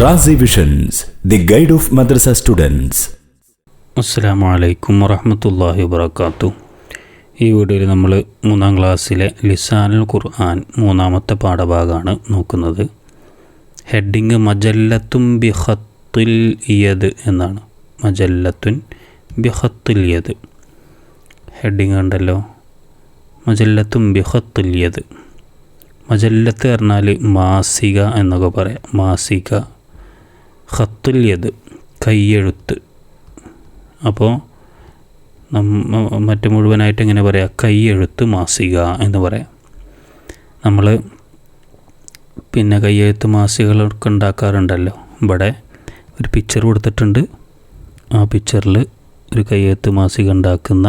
Razi visions the guide of madrasa students അസ്സാം വലൈക്കും വറഹമത്തല്ലാഹി വാത്തു ഈ വീഡിയോയിൽ നമ്മൾ മൂന്നാം ക്ലാസ്സിലെ ലിസാനുൽ ഖുർആൻ മൂന്നാമത്തെ പാഠഭാഗമാണ് നോക്കുന്നത്. ഹെഡിങ് മജല്ലത്തും ബിഹത്തുൽ യദ് എന്നാണ്. മജല്ലത്തുൻ ബിഹത്തുൽ യദ്. ഹെഡിങ് ഉണ്ടല്ലോ. മജല്ലത്തും ബിഹത്തുൽ യദ്. മജല്ലത്ത് പറഞ്ഞാൽ മാസിക എന്നൊക്കെ പറയാം. മാസിക ഖത്തുൽ യദ് കയ്യെഴുത്ത് അപ്പോൾ മറ്റു മുഴുവനായിട്ട് എങ്ങനെ പറയാം? കയ്യെഴുത്ത് മാസിക എന്ന് പറയാം. നമ്മൾ പിന്നെ കയ്യെഴുത്ത് മാസികകളൊക്കെ ഉണ്ടാക്കാറുണ്ടല്ലോ. ഇവിടെ ഒരു പിക്ചർ കൊടുത്തിട്ടുണ്ട്. ആ പിക്ചറിൽ ഒരു കയ്യെഴുത്ത് മാസിക ഉണ്ടാക്കുന്ന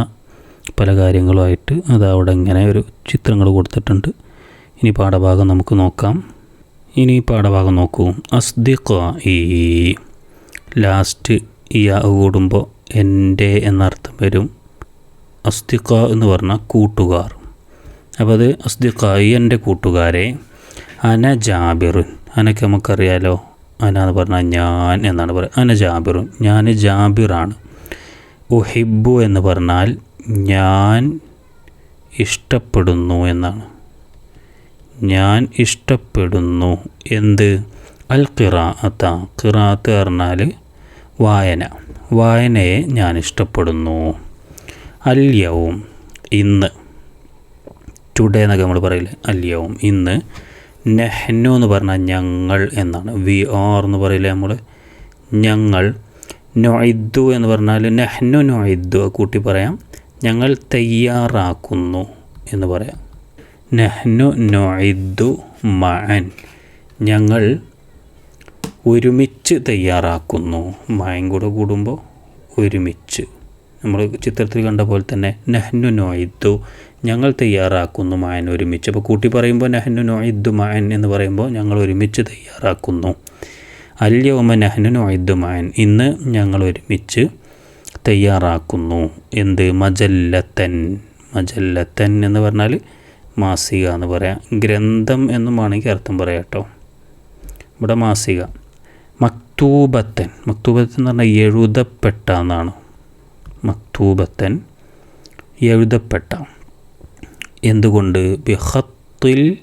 പല കാര്യങ്ങളുമായിട്ട് അത് അവിടെ ഇങ്ങനെ ഒരു ചിത്രങ്ങൾ കൊടുത്തിട്ടുണ്ട്. ഇനി പാഠഭാഗം നമുക്ക് നോക്കാം. ഇനി പാഠഭാഗം നോക്കൂ. അസ്ദിഖ ഈ ലാസ്റ്റ് ഈ കൂടുമ്പോൾ എന്റെ എന്നർത്ഥം വരും. അസ്തിക്ക എന്ന് പറഞ്ഞാൽ കൂട്ടുകാർ. അപ്പോൾ അത് അസ്തിക്കായി എന്റെ കൂട്ടുകാരെ. അന ജാബിറുൻ അനക്ക് നമുക്കറിയാലോ. അന എന്ന് പറഞ്ഞാൽ ഞാൻ എന്നാണ് പറയുക. അന ജാബിറുൻ ഞാൻ ജാബിറാണ്. ഉഹിബു എന്ന് പറഞ്ഞാൽ ഞാൻ ഇഷ്ടപ്പെടുന്നു എന്നാണ്. ഞാൻ ഇഷ്ടപ്പെടുന്നു. എന്ത്? അൽ ഖിറാഅത്ത. ഖിറാത്ത് പറഞ്ഞാൽ വായന. വായനയെ ഞാൻ ഇഷ്ടപ്പെടുന്നു. അല്യവും ഇന്ന്. ടുഡേ എന്നൊക്കെ നമ്മൾ പറയില്ലേ? അല്യവും ഇന്ന് നെഹ്നു എന്ന് പറഞ്ഞാൽ ഞങ്ങൾ എന്നാണ്. വി ആർ എന്ന് പറയില്ലേ നമ്മൾ ഞങ്ങൾ നൊയ്ദു എന്ന് പറഞ്ഞാൽ നെഹ്നു നൊയ്ദു കൂട്ടി പറയാം. ഞങ്ങൾ തയ്യാറാക്കുന്നു എന്ന് പറയാം. നെഹ്നു നൊയിദ്ദു മഅൻ. ഞങ്ങൾ ഒരുമിച്ച് തയ്യാറാക്കുന്നു. മായം കൂടെ കൂടുമ്പോൾ ഒരുമിച്ച്. നമ്മൾ ചിത്രത്തിൽ കണ്ട പോലെ തന്നെ നഹ്നു നോയിദ്ദു ഞങ്ങൾ തയ്യാറാക്കുന്നു മായൻ ഒരുമിച്ച്. അപ്പോൾ കൂട്ടി പറയുമ്പോൾ നഹ്നു നോയിദ്ദു മായൻ എന്ന് പറയുമ്പോൾ ഞങ്ങൾ ഒരുമിച്ച് തയ്യാറാക്കുന്നു. അല്യോമ നഹ്നു നോയിദ്ദു മായൻ ഇന്ന് ഞങ്ങൾ ഒരുമിച്ച് തയ്യാറാക്കുന്നു. എന്ത്? മജല്ലത്തൻ. മജല്ലത്തൻ എന്ന് പറഞ്ഞാൽ മാസിക എന്ന് പറയാം. ഗ്രന്ഥം എന്നും വേണമെങ്കിൽ അർത്ഥം പറയാം കേട്ടോ. ഇവിടെ മാസിക. മക്തൂബത്തൻ. മക്തൂബത്തൻ എന്ന് പറഞ്ഞാൽ എഴുതപ്പെട്ട എന്നാണ്. മക്തൂബത്തൻ എഴുതപ്പെട്ട. എന്തുകൊണ്ട്? ബിഹത്തിൽ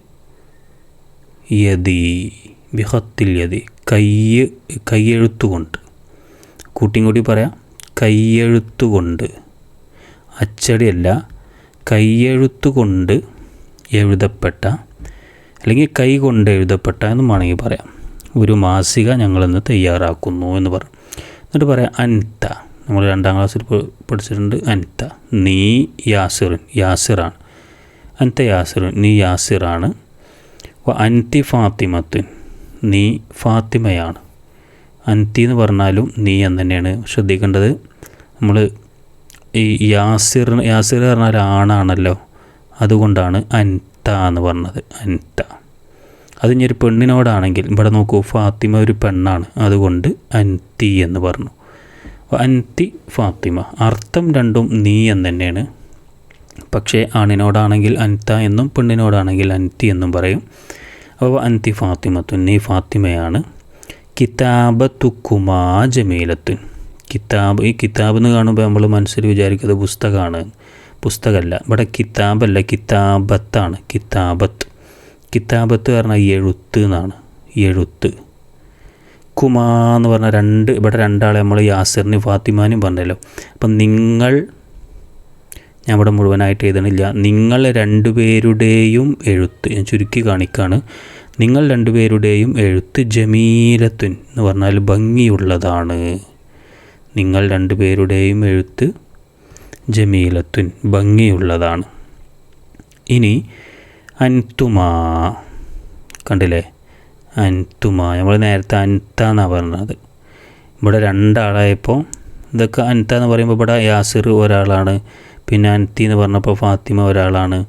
യതി ബിഹത്തിൽ യതി കയ്യ് കയ്യെഴുത്തുകൊണ്ട്. കൂട്ടിയും കൂടി പറയാം. കയ്യെഴുത്തുകൊണ്ട്. അച്ചടിയല്ല. കയ്യെഴുത്തുകൊണ്ട് എഴുതപ്പെട്ട അല്ലെങ്കിൽ കൈ കൊണ്ട് എഴുതപ്പെട്ട എന്നും വേണമെങ്കിൽ പറയാം. ഒരു മാസിക ഞങ്ങളിന്ന് തയ്യാറാക്കുന്നു എന്ന് പറയും എന്നിട്ട് പറയാം അൻത. നമ്മൾ രണ്ടാം ക്ലാസ്സിൽ പഠിച്ചിട്ടുണ്ട്. അൻത നീ യാസിറിൻ യാസിറാണ്. അൻത യാസിറിൻ നീ യാസിറാണ്. അൻതി ഫാത്തിമത്തുൻ നീ ഫാത്തിമയാണ്. അൻതി എന്ന് പറഞ്ഞാലും നീ എന്ന് തന്നെയാണ് ശ്രദ്ധിക്കേണ്ടത്. നമ്മൾ ഈ യാസിർ യാസിർ പറഞ്ഞാൽ ആണാണല്ലോ അതുകൊണ്ടാണ് അൻത എന്ന് പറഞ്ഞത്. അൻത. അത് ഇനി ഒരു പെണ്ണിനോടാണെങ്കിൽ ഇവിടെ നോക്കൂ ഫാത്തിമ ഒരു പെണ്ണാണ്. അതുകൊണ്ട് അൻതി എന്ന് പറഞ്ഞു. അൻതി ഫാത്തിമ അർത്ഥം രണ്ടും നീ എന്ന് തന്നെയാണ്. പക്ഷേ ആണിനോടാണെങ്കിൽ അൻത എന്നും പെണ്ണിനോടാണെങ്കിൽ അൻതി എന്നും പറയും. അപ്പോൾ അൻതി ഫാത്തിമത്തുൻ നീ ഫാത്തിമയാണ്. കിതാബത്തുക്കുമാ ജമീലത്തുൻ. കിതാബ് ഈ കിതാബ് എന്ന് കാണുമ്പോൾ നമ്മൾ മനസ്സിൽ വിചാരിക്കുന്നത് പുസ്തകമാണ്. പുസ്തകമല്ല. ഇവിടെ കിതാബല്ല കിതാബത്താണ്. കിതാബത്ത്. കിതാബത്ത് പറഞ്ഞാൽ എഴുത്ത് എന്നാണ്. എഴുത്ത്. കുമാ എന്ന് പറഞ്ഞാൽ രണ്ട് ഇവിടെ രണ്ടാളെ നമ്മൾ യാസിറിനും ഫാത്തിമാനും പറഞ്ഞല്ലോ. അപ്പം നിങ്ങൾ ഞാൻ ഇവിടെ മുഴുവനായിട്ട് എഴുതണില്ല. നിങ്ങൾ രണ്ടുപേരുടെയും എഴുത്ത് ഞാൻ ചുരുക്കി കാണിക്കാണ്. നിങ്ങൾ രണ്ടുപേരുടെയും എഴുത്ത് ജമീലത്തുൻ എന്ന് പറഞ്ഞാൽ ഭംഗിയുള്ളതാണ്. നിങ്ങൾ രണ്ടുപേരുടെയും എഴുത്ത് ജമീലത്തുൻ ഭംഗിയുള്ളതാണ്. ഇനി അൻതുമാ. കണ്ടില്ലേ? അൻതുമാ. നമ്മൾ നേരത്തെ അൻത എന്നാണ് പറഞ്ഞത്. ഇവിടെ രണ്ടാളായപ്പോൾ ഇതൊക്കെ അൻത എന്ന് പറയുമ്പോൾ ഇവിടെ യാസിർ ഒരാളാണ് പിന്നെ അൻതി എന്ന് പറഞ്ഞപ്പോൾ ഫാത്തിമ ഒരാളാണ്.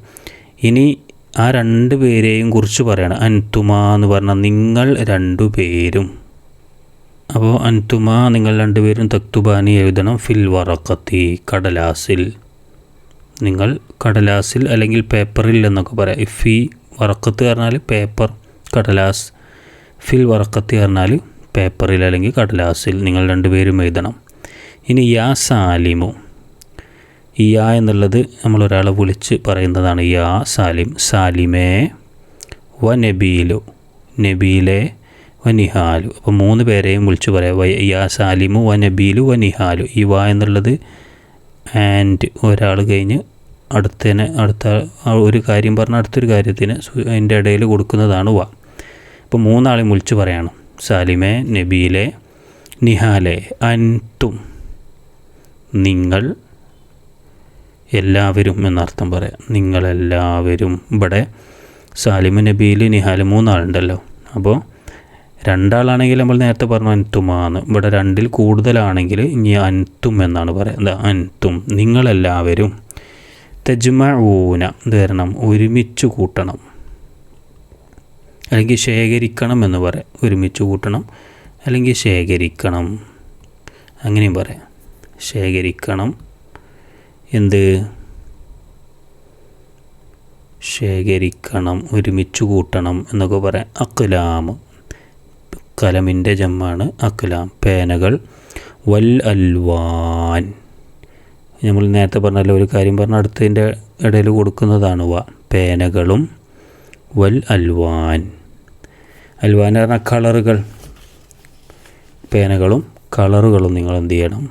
ഇനി ആ രണ്ട് പേരെയും കുറിച്ച് പറയണം. അൻതുമ എന്ന് പറഞ്ഞാൽ നിങ്ങൾ രണ്ടു പേരും അപ്പോൾ അൻതുമ നിങ്ങൾ രണ്ടുപേരും തക്തുബാനി എഴുതണം ഫിൽ വറക്കത്തി കടലാസിൽ. നിങ്ങൾ കടലാസിൽ അല്ലെങ്കിൽ പേപ്പറിൽ എന്നൊക്കെ പറയാം. ഇഫ് ഈ വറക്കത്ത് പറഞ്ഞാൽ പേപ്പർ കടലാസ്. ഫിൽ വറക്കത്ത് പറഞ്ഞാൽ പേപ്പറിൽ അല്ലെങ്കിൽ കടലാസിൽ. നിങ്ങൾ രണ്ടുപേരും എഴുതണം. ഇനി യാ സാലിമു. യാ എന്നുള്ളത് നമ്മൾ ഒരാളെ വിളിച്ച് പറയുന്നതാണ്. യാ സാലിം. സാലിമേ വ നബീലു. നബീലെ വ നിഹാലു അപ്പോൾ മൂന്ന് പേരെയും വിളിച്ചു പറയാം. വ യാ സാലിമു വ നബീലു വ നിഹാലു. ഈ വ എന്നുള്ളത് ആൻഡ് ഒരാൾ കഴിഞ്ഞ് അടുത്തതിനെ അടുത്ത ഒരു കാര്യം പറഞ്ഞ അടുത്തൊരു കാര്യത്തിന് അതിന്റെ ഇടയിൽ കൊടുക്കുന്നതാണ് വ. ഇപ്പോൾ മൂന്നാളെയും വിളിച്ചു പറയണം. സാലിമെ നബീലെ നിഹാലെ അൻതും നിങ്ങൾ എല്ലാവരും എന്നർത്ഥം പറയാം. നിങ്ങളെല്ലാവരും. ഇവിടെ സാലിമു നബീൽ നിഹാൽ മൂന്നാളുണ്ടല്ലോ. അപ്പോൾ രണ്ടാളാണെങ്കിൽ നമ്മൾ നേരത്തെ പറഞ്ഞു അൻതുമാന്ന്. ഇവിടെ രണ്ടിൽ കൂടുതലാണെങ്കിൽ ഇനി അൻതും എന്നാണ് പറയുന്നത് അൻതും. നിങ്ങളെല്ലാവരും തെജ്മഊന. ഇത് വരണം. ഒരുമിച്ച് കൂട്ടണം. അല്ലെങ്കിൽ ശേഖരിക്കണം എന്ന് പറയാം. ഒരുമിച്ച് കൂട്ടണം. അല്ലെങ്കിൽ ശേഖരിക്കണം. അങ്ങനെയും പറയാം. ശേഖരിക്കണം. എന്ത്? ശേഖരിക്കണം. ഒരുമിച്ച് കൂട്ടണം എന്നൊക്കെ പറയാം. അക്ലാം കലമിന്റെ ജമ്മാണ് അക്ലാം പേനകൾ. വൽ അൽവാൻ. നമ്മൾ നേരത്തെ പറഞ്ഞല്ലോ ഒരു കാര്യം പറഞ്ഞ അടുത്തതിന്റെ ഇടയിൽ കൊടുക്കുന്നതാണ് വ. പേനകളും. വൽ അൽവാൻ. അൽവാൻ എന്ന് പറഞ്ഞാൽ കളറുകൾ. പേനകളും കളറുകളും നിങ്ങൾ എന്ത് ചെയ്യണം?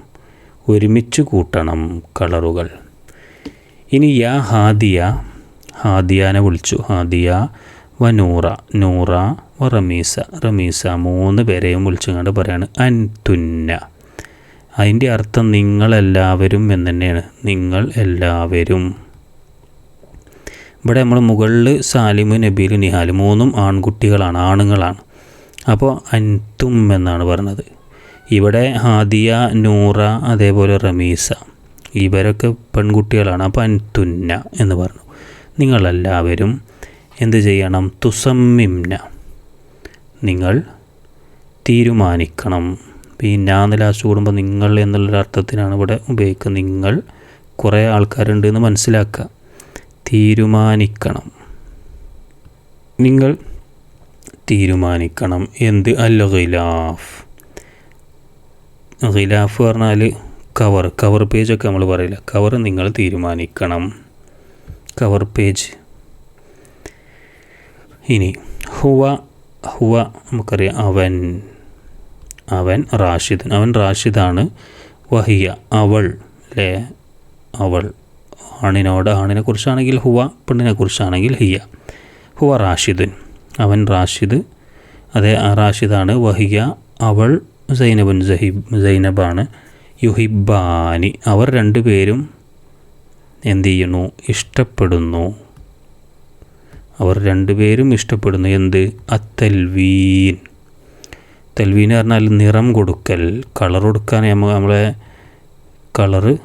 ഒരുമിച്ച് കൂട്ടണം കളറുകൾ. ഇനി യാ ഹാദിയ. ഹാദിയാനെ വിളിച്ചു. ഹാദിയ വ നൂറ. നൂറ റമീസ റമീസ മൂന്ന് പേരെയും വിളിച്ചുകൊണ്ട് പറയാണ്. അൻതുന്ന. അതിന്റെ അർത്ഥം നിങ്ങളെല്ലാവരും എന്ന് തന്നെയാണ് നിങ്ങൾ എല്ലാവരും. ഇവിടെ നമ്മൾ മുകളിൽ സാലിമു നബീൽ നിഹാൽ മൂന്നും ആൺകുട്ടികളാണ് ആണുങ്ങളാണ്. അപ്പോൾ അൻതും എന്നാണ് പറഞ്ഞത്. ഇവിടെ ഹാദിയ നൂറ അതേപോലെ റമീസ. ഇവരൊക്കെ പെൺകുട്ടികളാണ്. അപ്പോൾ അൻതുന്ന എന്ന് പറഞ്ഞു. നിങ്ങളെല്ലാവരും എന്ത് ചെയ്യണം? തുസമ്മിംന. നിങ്ങൾ തീരുമാനിക്കണം. ഈ ഞാൻ ലാസ്റ്റ് കൂടുമ്പോൾ നിങ്ങൾ എന്നുള്ളൊരു അർത്ഥത്തിനാണ് ഇവിടെ ഉപയോഗിക്കുന്നത് നിങ്ങൾ കുറേ ആൾക്കാരുണ്ട് എന്ന് മനസ്സിലാക്കുക. തീരുമാനിക്കണം. നിങ്ങൾ തീരുമാനിക്കണം. എന്ത്? അല്ല ഖിലാഫ്. ഖിലാഫ് പറഞ്ഞാൽ കവർ. കവർ പേജൊക്കെ നമ്മൾ പറയില്ല. കവർ നിങ്ങൾ തീരുമാനിക്കണം. Cover page. ഇനി ഹുവ ഹുവ നമുക്കറിയാം. അവൻ അവൻ റാഷിദൻ അവൻ റാഷിദാണ് വഹിയ അവൾ അല്ലേ അവൾ ആണിനോട് ആണിനെ കുറിച്ചാണെങ്കിൽ ഹുവ പെണ്ണിനെ കുറിച്ചാണെങ്കിൽ ഹിയ. ഹുവ റാഷിദൻ അവൻ റാഷിദ് അതെ ആ റാഷിദാണ് വഹിയ അവൾ സൈനബുൻ സഹിബ് സൈനബാണ് യുഹിബാനി അവർ രണ്ടുപേരും എന്തു ചെയ്യുന്നു? ഇഷ്ടപ്പെടുന്നു. അവർ രണ്ടുപേരും ഇഷ്ടപ്പെടുന്നു എന്ത്? അത്തൽവീൻ. തെൽവീൻ പറഞ്ഞാൽ നിറം കൊടുക്കൽ കളർ കൊടുക്കാൻ നമ്മൾ നമ്മളെ കളറ്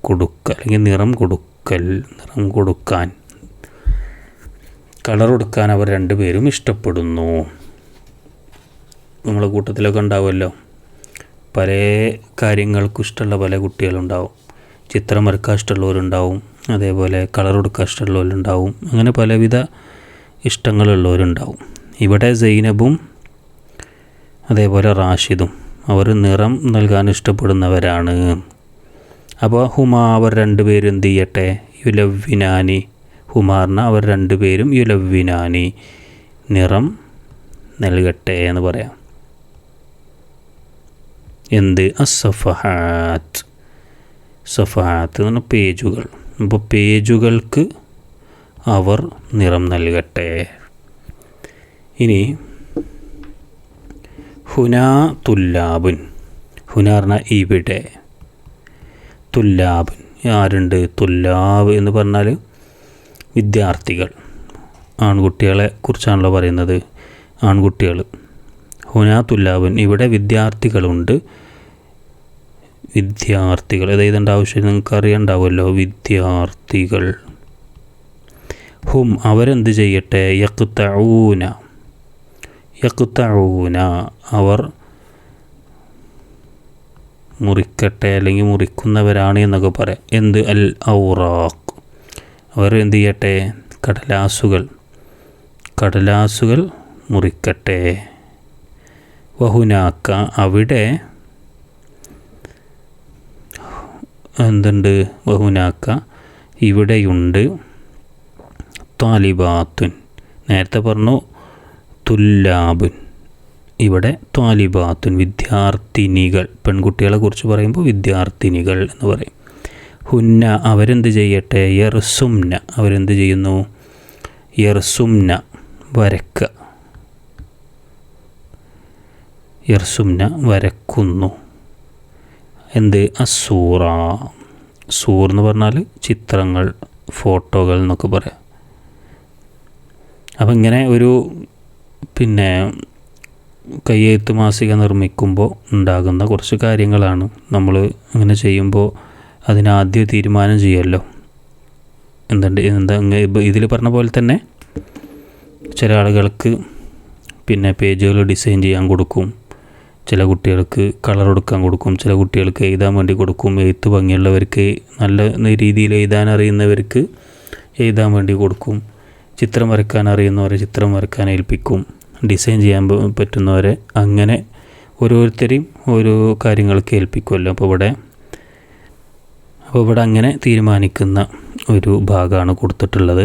കൊടുക്കൽ അല്ലെങ്കിൽ നിറം കൊടുക്കൽ നിറം കൊടുക്കാൻ. കളർ കൊടുക്കാൻ അവർ രണ്ടുപേരും ഇഷ്ടപ്പെടുന്നു. നമ്മളെ കൂട്ടത്തിലൊക്കെ ഉണ്ടാവുമല്ലോ. പല കാര്യങ്ങൾക്കും ഇഷ്ടമുള്ള പല കുട്ടികളുണ്ടാവും. ചിത്രം വരക്കാൻ ഇഷ്ടമുള്ളവരുണ്ടാവും. അതേപോലെ കളർ കൊടുക്കാൻ ഇഷ്ടമുള്ളവരുണ്ടാവും. അങ്ങനെ പലവിധ ഇഷ്ടങ്ങളുള്ളവരുണ്ടാവും. ഇവിടെ സൈനബും അതേപോലെ റാഷിദും. അവർ നിറം നൽകാൻ ഇഷ്ടപ്പെടുന്നവരാണ്. അപ്പോൾ ഹുമ അവർ രണ്ടുപേരും എന്ത് ചെയ്യട്ടെ? യുലവ്വിനാനി. ഹുമാറിന അവർ രണ്ടുപേരും യുലവ്വിനാനി. നിറം നൽകട്ടെ എന്ന് പറയാം. എന്ത്? അസഫഹാത്ത് സഫഹാത്ത് എന്ന് പറഞ്ഞാൽ പേജുകൾ. അപ്പോൾ പേജുകൾക്ക് അവർ നിറം നൽകട്ടെ. ഇനി ഹുനാ തുല്ലാബുൻ. ഹുനാർന ഇവിടെ. തുല്ലാബുൻ. ആരുണ്ട്? തുല്ലാബ് എന്ന് പറഞ്ഞാൽ വിദ്യാർത്ഥികൾ. ആൺകുട്ടികളെ കുറിച്ചാണല്ലോ പറയുന്നത്. ആൺകുട്ടികൾ ഹുനാ തുല്ലാബുൻ. ഇവിടെ വിദ്യാർത്ഥികളുണ്ട്. വിദ്യാർത്ഥികൾ. അതായത് എഴുതേണ്ട ആവശ്യം നിങ്ങൾക്ക് അറിയണ്ടാവുമല്ലോ വിദ്യാർത്ഥികൾ. ഹും അവരെന്ത് ചെയ്യട്ടെ? യക്തഊന യക്തഊന അവർ മുറിക്കട്ടെ അല്ലെങ്കിൽ മുറിക്കുന്നവരാണ് എന്നൊക്കെ പറയാം. എന്ത്? അൽ ഔറാഖ്. അവർ എന്ത് ചെയ്യട്ടെ? കടലാസുകൾ. കടലാസുകൾ മുറിക്കട്ടെ. വഹുനാക്ക. അവിടെ എന്തുണ്ട്? ബഹുനാക്ക. ഇവിടെയുണ്ട് ത്വാലിബാത്തുൻ. നേരത്തെ പറഞ്ഞു തുല്ലാബുൻ. ഇവിടെ ത്വാലിബാത്തുൻ വിദ്യാർത്ഥിനികൾ. പെൺകുട്ടികളെ കുറിച്ച് പറയുമ്പോൾ വിദ്യാർത്ഥിനികൾ എന്ന് പറയും. ഹുന്ന അവരെന്ത് ചെയ്യട്ടെ? യർസുംന. അവരെന്ത് ചെയ്യുന്നു? യർസുംന വരക്ക യർസുംന വരക്കുന്നു എന്ത്? അസൂറ. സൂർ എന്ന് പറഞ്ഞാൽ ചിത്രങ്ങൾ ഫോട്ടോകൾ എന്നൊക്കെ പറയാം. അപ്പം ഇങ്ങനെ ഒരു പിന്നെ കയ്യെഴുത്ത് മാസിക നിർമ്മിക്കുമ്പോൾ ഉണ്ടാകുന്ന കുറച്ച് കാര്യങ്ങളാണ് നമ്മൾ അങ്ങനെ ചെയ്യുമ്പോൾ അതിനാദ്യം തീരുമാനം ചെയ്യുമല്ലോ എന്തുണ്ട്? എന്താ ഇതിൽ പറഞ്ഞ പോലെ തന്നെ ചില ആളുകൾക്ക് പിന്നെ പേജുകൾ ഡിസൈൻ ചെയ്യാൻ കൊടുക്കും. ചില കുട്ടികൾക്ക് കളർ കൊടുക്കാൻ കൊടുക്കും ചില കുട്ടികൾക്ക് എഴുതാൻ വേണ്ടി കൊടുക്കും. എഴുത്ത് ഭംഗിയുള്ളവർക്ക് നല്ല രീതിയിൽ എഴുതാൻ അറിയുന്നവർക്ക് എഴുതാൻ വേണ്ടി കൊടുക്കും. ചിത്രം വരയ്ക്കാൻ അറിയുന്നവരെ ചിത്രം വരയ്ക്കാൻ ഏൽപ്പിക്കും. ഡിസൈൻ ചെയ്യാൻ പറ്റുന്നവരെ അങ്ങനെ ഓരോരുത്തരെയും ഓരോ കാര്യങ്ങൾക്ക് ഏൽപ്പിക്കുമല്ലോ. അപ്പോൾ ഇവിടെ അപ്പോൾ ഇവിടെ അങ്ങനെ തീരുമാനിക്കുന്ന ഒരു ഭാഗമാണ് കൊടുത്തിട്ടുള്ളത്.